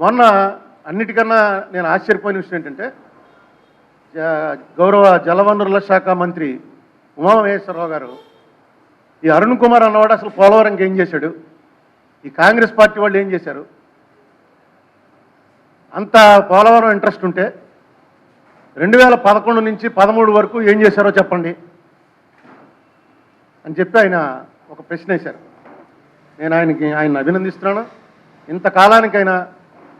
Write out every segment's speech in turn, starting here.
మొన్న అన్నిటికన్నా నేను ఆశ్చర్యపోయిన విషయం ఏంటంటే గౌరవ జలవనరుల శాఖ మంత్రి ఉమామహేశ్వరరావు గారు ఈ అరుణ్ కుమార్ అన్నవాడు అసలు పోలవరంకి ఏం చేశాడు? ఈ కాంగ్రెస్ పార్టీ వాళ్ళు ఏం చేశారు? అంత పోలవరం ఇంట్రెస్ట్ ఉంటే రెండు వేల పదకొండు నుంచి పదమూడు వరకు ఏం చేశారో చెప్పండి అని చెప్పి ఆయన ఒక ప్రశ్న వేశారు. నేను ఆయనకి ఆయన అభినందిస్తున్నాను. ఇంతకాలానికైనా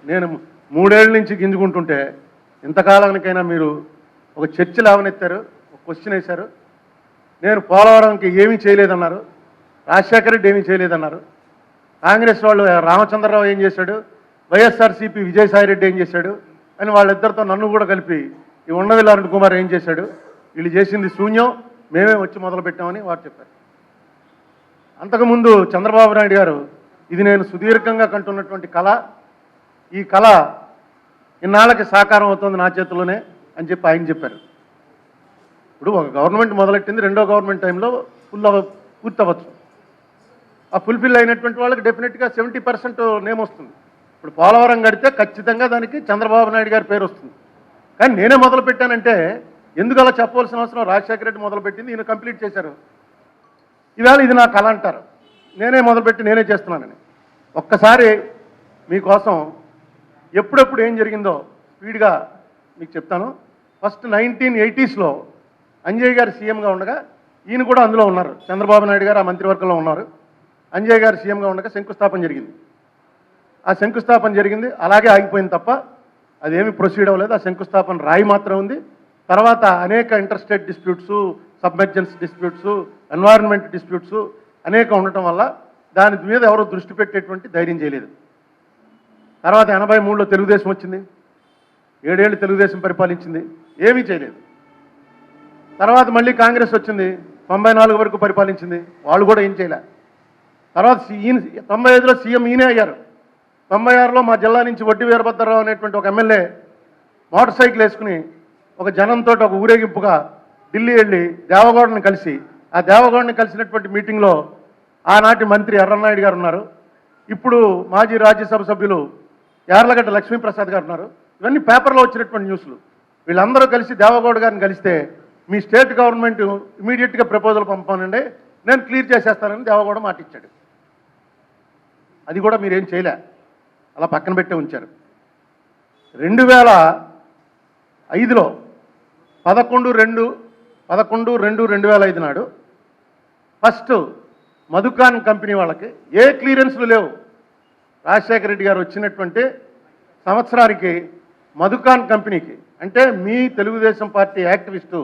నేను మూడేళ్ళ నుంచి గింజుకుంటుంటే ఇంతకాలానికైనా మీరు ఒక చర్చ లేవనెత్తారు ఒక క్వశ్చన్ వేశారు. నేను పోలవరంకి ఏమీ చేయలేదన్నారు. రాజశేఖర రెడ్డి ఏమీ చేయలేదన్నారు. కాంగ్రెస్ వాళ్ళు రామచంద్రరావు ఏం చేశాడు? వైఎస్ఆర్సీపీ విజయసాయి రెడ్డి ఏం చేశాడు? అని వాళ్ళిద్దరితో నన్ను కూడా కలిపి ఈ ఉండవిల్లి అరుణ్ కుమార్ ఏం చేశాడు? వీళ్ళు చేసింది శూన్యం మేమే వచ్చి మొదలుపెట్టామని వారు చెప్పారు. అంతకుముందు చంద్రబాబు నాయుడు గారు ఇది నేను సుదీర్ఘంగా కంటున్నటువంటి కళ ఈ కళ ఇన్నాళ్ళకి సాకారం అవుతుంది నా చేతిలోనే అని చెప్పి ఆయన చెప్పారు. ఇప్పుడు ఒక గవర్నమెంట్ మొదలెట్టింది రెండో గవర్నమెంట్ టైంలో ఫుల్ అవ పూర్తి అవ్వచ్చు ఆ ఫుల్ఫిల్ అయినటువంటి వాళ్ళకి డెఫినెట్గా సెవెంటీ పర్సెంట్ నేమ్ వస్తుంది. ఇప్పుడు పోలవరం కడితే ఖచ్చితంగా దానికి చంద్రబాబు నాయుడు గారి పేరు వస్తుంది. కానీ నేనే మొదలు పెట్టానంటే ఎందుకు అలా చెప్పవలసిన అవసరం? రాజశేఖర రెడ్డి మొదలుపెట్టింది ఈయన కంప్లీట్ చేశారు. ఈవేళ ఇది నా కళ అంటారు. నేనే మొదలుపెట్టి నేనే చేస్తున్నానని. ఒక్కసారి మీకోసం ఎప్పుడెప్పుడు ఏం జరిగిందో స్పీడ్గా మీకు చెప్తాను. ఫస్ట్ నైన్టీన్ ఎయిటీస్లో అంజయ్ గారు సీఎంగా ఉండగా ఈయన కూడా అందులో ఉన్నారు. చంద్రబాబు నాయుడు గారు ఆ మంత్రివర్గంలో ఉన్నారు. అంజయ్ గారు సీఎంగా ఉండగా శంకుస్థాపన జరిగింది. ఆ శంకుస్థాపన జరిగింది. అలాగే ఆగిపోయింది తప్ప అదేమి ప్రొసీడ్ అవ్వలేదు. ఆ శంకుస్థాపన రాయి మాత్రం ఉంది. తర్వాత అనేక interstate disputes submergence disputes environment disputes అనేక ఉండటం వల్ల దాని మీద ఎవరు దృష్టి పెట్టేటువంటి ధైర్యం చేయలేదు. తర్వాత ఎనభై మూడులో తెలుగుదేశం వచ్చింది. ఏడేళ్ళు తెలుగుదేశం పరిపాలించింది. ఏమీ చేయలేదు. తర్వాత మళ్ళీ కాంగ్రెస్ వచ్చింది. తొంభై నాలుగు వరకు పరిపాలించింది. వాళ్ళు కూడా ఏం చేయలే. తర్వాత ఈయన తొంభై ఐదులో సీఎం ఈయనే అయ్యారు. తొంభై ఆరులో మా జిల్లా నుంచి వడ్డీ వీరభద్రరావు అనేటువంటి ఒక ఎమ్మెల్యే మోటార్ సైకిల్ వేసుకుని ఒక జనంతో ఒక ఊరేగింపుగా ఢిల్లీ వెళ్ళి దేవగౌడని కలిసి ఆ దేవగౌడని కలిసినటువంటి మీటింగ్లో ఆనాటి మంత్రి ఎర్రనాయుడు గారు ఉన్నారు. ఇప్పుడు మాజీ రాజ్యసభ సభ్యులు యార్లగడ్డ లక్ష్మీప్రసాద్ గారు ఉన్నారు. ఇవన్నీ పేపర్లో వచ్చినటువంటి న్యూస్లు. వీళ్ళందరూ కలిసి దేవగౌడ గారిని కలిస్తే మీ స్టేట్ గవర్నమెంట్ ఇమీడియట్గా ప్రపోజల్ పంపానండి నేను క్లియర్ చేసేస్తానని దేవగౌడ మాట ఇచ్చాడు. అది కూడా మీరేం చేయలే. అలా పక్కన పెట్టే ఉంచారు. రెండు వేల ఐదులో పదకొండు రెండు పదకొండు రెండు రెండు వేల ఐదు నాడు ఫస్ట్ మధుకాన్ కంపెనీ వాళ్ళకి ఏ క్లియరెన్స్లు లేవు. రాజశేఖర రెడ్డి గారు వచ్చినటువంటి సంవత్సరానికి మధుకాన్ కంపెనీకి అంటే మీ తెలుగుదేశం పార్టీ యాక్టివిస్టు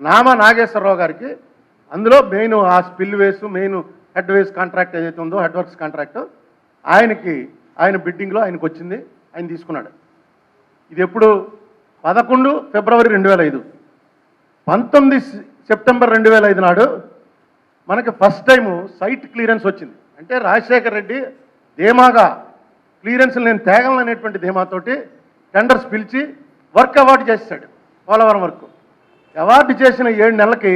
నామ నాగేశ్వరరావు గారికి అందులో మెయిన్ ఆ spillways main head ways contract ఏదైతే ఉందో హెడ్ వర్క్స్ కాంట్రాక్ట్ ఆయనకి ఆయన బిడ్డింగ్లో ఆయనకు వచ్చింది ఆయన తీసుకున్నాడు. ఇది ఎప్పుడు? పదకొండు ఫిబ్రవరి రెండు వేల ఐదు. పంతొమ్మిది సెప్టెంబర్ రెండు వేల ఐదు నాడు మనకి ఫస్ట్ టైము సైట్ క్లియరెన్స్ వచ్చింది. అంటే రాజశేఖర్ రెడ్డి ధీమాగా క్లియరెన్స్ నేను తేగలననేటువంటి ధీమాతోటి టెండర్స్ పిలిచి వర్క్ అవార్డు చేశాడు పోలవరం వర్క్. అవార్డు చేసిన ఏడు నెలలకి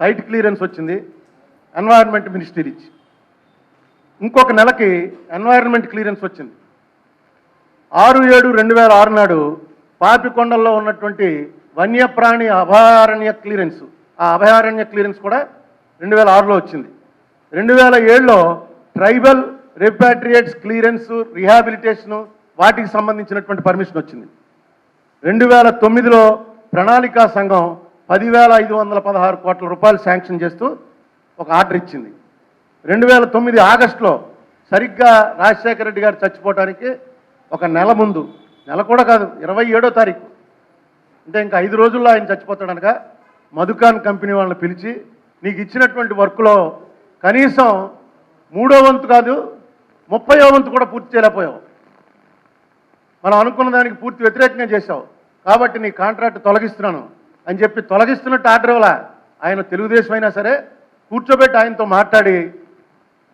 సైట్ క్లియరెన్స్ వచ్చింది ఎన్వైరన్మెంట్ మినిస్టర్ ఇచ్చి ఇంకొక నెలకి ఎన్వైరన్మెంట్ క్లియరెన్స్ వచ్చింది. ఆరు ఏడు రెండు వేల ఆరు నాడు పాపికొండల్లో ఉన్నటువంటి వన్యప్రాణి అభయారణ్య క్లియరెన్స్ ఆ అభయారణ్య క్లియరెన్స్ కూడా రెండు వేల ఆరులో వచ్చింది. రెండు వేల ఏడులో ట్రైబల్ రిపాట్రియేట్స్ క్లియరెన్స్ రిహాబిలిటేషను వాటికి సంబంధించినటువంటి పర్మిషన్ వచ్చింది. రెండు వేల తొమ్మిదిలో ప్రణాళికా సంఘం పదివేల ఐదు వందల పదహారు కోట్ల రూపాయలు శాంక్షన్ చేస్తూ ఒక ఆర్డర్ ఇచ్చింది. రెండు వేల తొమ్మిది ఆగస్టులో సరిగ్గా రాజశేఖర రెడ్డి గారు చచ్చిపోవడానికి ఒక నెల ముందు నెల కూడా కాదు ఇరవై ఏడో తారీఖు అంటే ఇంకా ఐదు రోజుల్లో ఆయన చచ్చిపోతాడనక మధుకాన్ కంపెనీ వాళ్ళని పిలిచి నీకు ఇచ్చినటువంటి వర్క్లో కనీసం మూడో వంతు కాదు ముప్పయో వంతు కూడా పూర్తి చేయలేకపోయావు. మనం అనుకున్న దానికి పూర్తి వ్యతిరేకంగా చేశావు. కాబట్టి నీ కాంట్రాక్ట్ తొలగిస్తున్నాను అని చెప్పి తొలగిస్తున్నట్టు ఆర్డర్ ఇవ్వాల? ఆయన తెలుగుదేశం అయినా సరే కూర్చోబెట్టి ఆయనతో మాట్లాడి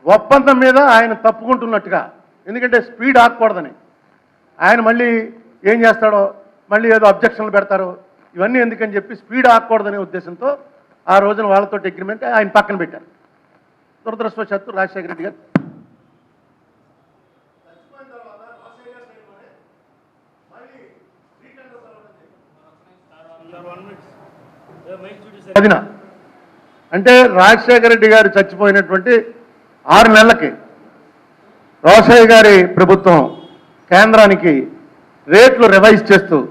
ఒప్పందం మీద ఆయన తప్పుకుంటున్నట్టుగా. ఎందుకంటే స్పీడ్ ఆగకూడదని. ఆయన మళ్ళీ ఏం చేస్తాడో మళ్ళీ ఏదో అబ్జెక్షన్లు పెడతారు ఇవన్నీ ఎందుకని చెప్పి స్పీడ్ ఆగకూడదనే ఉద్దేశంతో ఆ రోజున వాళ్ళతో అగ్రిమెంట్ ఆయన పక్కన పెట్టారు. దురదృష్టవశాత్తు రాజశేఖర రెడ్డి గారు పదిన అంటే రాజశేఖర రెడ్డి గారు చచ్చిపోయినటువంటి ఆరు నెలలకి రోషయ్య గారి ప్రభుత్వం కేంద్రానికి రేట్లు రివైజ్ చేస్తూ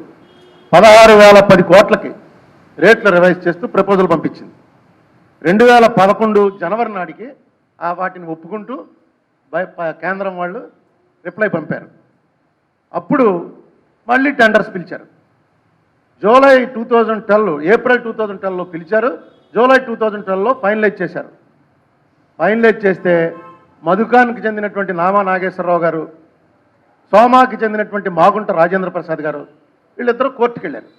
పదహారు వేల పది కోట్లకి రేట్లు రివైజ్ చేస్తూ ప్రపోజల్ పంపించింది. రెండు వేల పదకొండు జనవరి నాటికి ఆ వాటిని ఒప్పుకుంటూ బై- కేంద్రం వాళ్ళు రిప్లై పంపారు. అప్పుడు మళ్ళీ టెండర్స్ పిలిచారు. July two thousand twelve April two thousand ట్వెల్వ్లో పిలిచారు. జూలై టూ థౌజండ్ ట్వెల్వ్లో ఫైనలైజ్ చేశారు. ఫైనలైజ్ చేస్తే మధుకాన్కి చెందినటువంటి నామా నాగేశ్వరరావు గారు సోమాకి చెందినటువంటి మాగుంట రాజేంద్ర ప్రసాద్ గారు వీళ్ళిద్దరూ కోర్టుకు వెళ్ళారు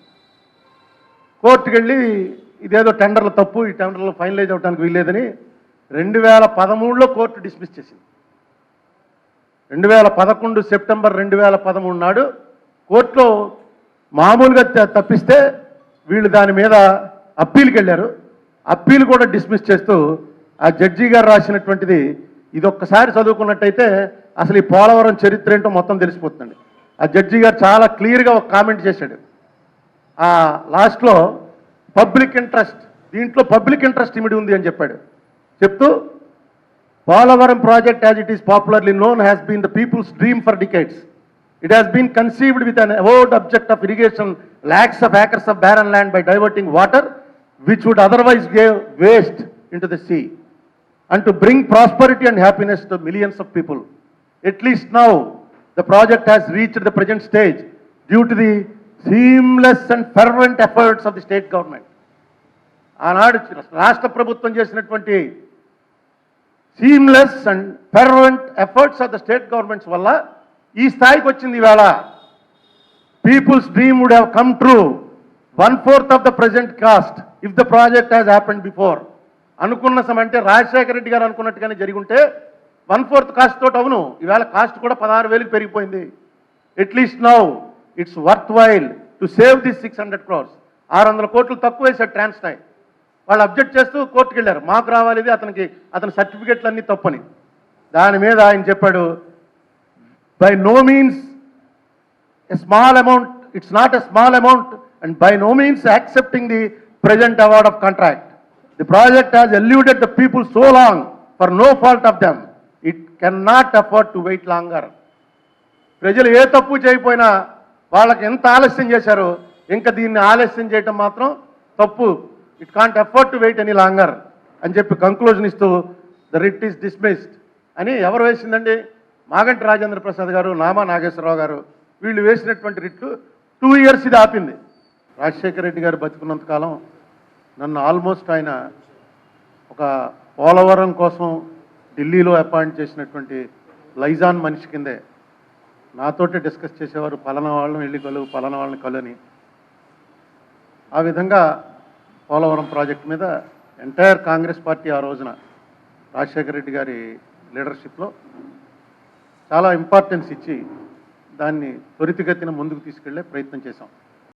కోర్టుకు వెళ్ళి ఇదేదో టెండర్లు తప్పు ఈ టెండర్లు ఫైనలైజ్ అవడానికి వీల్లేదని రెండు వేల పదమూడులో కోర్టు డిస్మిస్ చేసింది. రెండు వేల పదకొండు సెప్టెంబర్ రెండు వేల పదమూడు నాడు కోర్టులో మామూలుగా తప్పిస్తే వీళ్ళు దాని మీద అప్పీల్కి వెళ్ళారు అప్పీల్ కూడా డిస్మిస్ చేస్తూ ఆ జడ్జి గారు రాసినటువంటిది ఇది ఒక్కసారి చదువుకున్నట్టయితే అసలు ఈ పోలవరం చరిత్ర ఏంటో మొత్తం తెలిసిపోతుంది ఆ జడ్జి గారు చాలా క్లియర్గా ఒక కామెంట్ చేశాడు. ఆ లాస్ట్లో పబ్లిక్ ఇంట్రెస్ట్ దీంట్లో పబ్లిక్ ఇంట్రెస్ట్ ఇమిడి ఉంది అని చెప్పాడు. చెప్తూ Polavaram project as it is popularly known has been the people's dream for decades. It has been conceived with an avowed object of irrigation lakhs of acres of barren land by diverting water which would otherwise give waste into the sea and to bring prosperity and happiness to millions of people. At least now, the project has reached the present stage due to the seamless and fervent efforts of the state government. ఆనాడు రాష్ట్ర ప్రభుత్వం చేసినటువంటి seamless and fervent efforts of the state governments వల్ల ఈ స్థాయికి వచ్చింది ఇవాళ. People's dream would have come true one fourth of the present cost if the project has happened before అనుకున్న సమ అంటే రాజశేఖర రెడ్డి గారు అనుకున్నట్టుగానే జరిగి ఉంటే వన్ ఫోర్త్ కాస్ట్ తోటి అవును. ఈవేళ కాస్ట్ కూడా పదహారు వేలకు పెరిగిపోయింది. At least now it's worth while to save this six hundred crores ఆరు వందల కోట్లు తక్కువ వేశారు ట్రాన్స్టైల్ వాళ్ళు అబ్జెక్ట్ చేస్తూ కోర్టుకు వెళ్ళారు మాకు రావాలి అతనికి అతని సర్టిఫికెట్లు అన్నీ తప్పని. దాని మీద ఆయన చెప్పాడు by no means a small amount it's not a small amount and by no means accepting the present award of contract the project has eluded the people so long for no fault of them it can not afford to wait longer ప్రజలు ఏ తప్పు చేయకపోయినా వాళ్ళకి ఎంత ఆలస్యం చేశారో ఇంకా దీన్ని ఆలస్యం చేయటం మాత్రం తప్పు it can't afford to wait any longer అని చెప్పి కంక్లూజన్ ఇస్తూ ద రిట్ ఈస్ డిస్మిస్డ్ అని ఎవరు వేసిందండి మాగంటి రాజేంద్ర ప్రసాద్ గారు నామా నాగేశ్వరరావు గారు వీళ్ళు వేసినటువంటి రిట్లు టూ ఇయర్స్ ఇది ఆపింది. రాజశేఖర రెడ్డి గారు బతుకున్నంతకాలం నన్ను ఆల్మోస్ట్ ఆయన ఒక పోలవరం కోసం ఢిల్లీలో అపాయింట్ చేసినటువంటి లైజాన్ మనిషి కిందే నాతోటే డిస్కస్ చేసేవారు పలానా వాళ్ళని వెళ్ళి కలు పలానా వాళ్ళని కలు ఆ విధంగా పోలవరం ప్రాజెక్ట్ మీద ఎంటైర్ కాంగ్రెస్ పార్టీ ఆ రోజున రాజశేఖర రెడ్డి గారి లీడర్షిప్లో చాలా ఇంపార్టెన్స్ ఇచ్చి దాన్ని త్వరితగతిన ముందుకు తీసుకెళ్ళే ప్రయత్నం చేశాం.